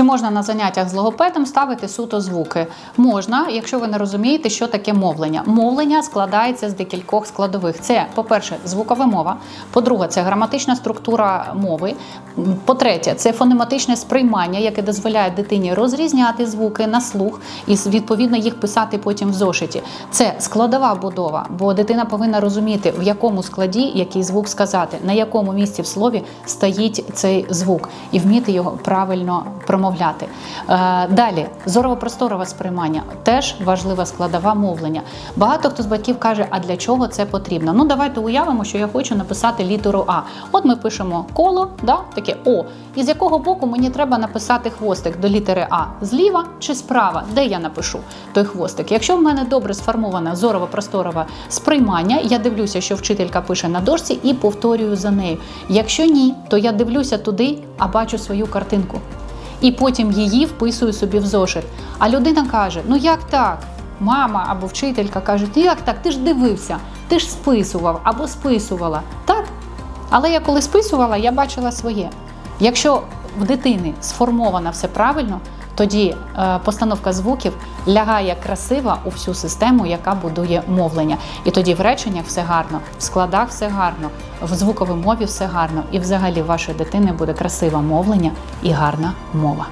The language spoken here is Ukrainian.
Чи можна на заняттях з логопедом ставити суто звуки? Можна, якщо ви не розумієте, що таке мовлення. Мовлення складається з декількох складових. Це, по-перше, звукова мова. По-друге, це граматична структура мови. По-третє, це фонематичне сприймання, яке дозволяє дитині розрізняти звуки на слух і відповідно їх писати потім в зошиті. Це складова будова, бо дитина повинна розуміти, в якому складі який звук сказати, на якому місці в слові стоїть цей звук, і вміти його правильно промовляти. Е, Далі зорово-просторове сприймання теж важлива складова мовлення. Багато хто з батьків каже, а для чого це потрібно? Ну давайте уявимо, що я хочу написати літеру А. От ми пишемо коло, да, таке О. І з якого боку мені треба написати хвостик до літери А? Зліва чи справа? Де я напишу той хвостик? Якщо в мене добре сформоване зорово-просторове сприймання, я дивлюся, що вчителька пише на дошці і повторюю за нею. Якщо ні, то я дивлюся туди, а бачу свою картинку. І потім її вписую собі в зошит. А людина каже: Ну як так? Мама або вчителька каже, ну як так? Ти ж дивився, ти ж списував або списувала. Так. Але я коли списувала, я бачила своє. Якщо в дитини сформовано все правильно, тоді е, постановка звуків лягає красиво у всю систему, яка будує мовлення. І тоді в реченнях все гарно, в складах все гарно, в звуковій мові все гарно. І взагалі в вашої дитини буде красиве мовлення і гарна мова.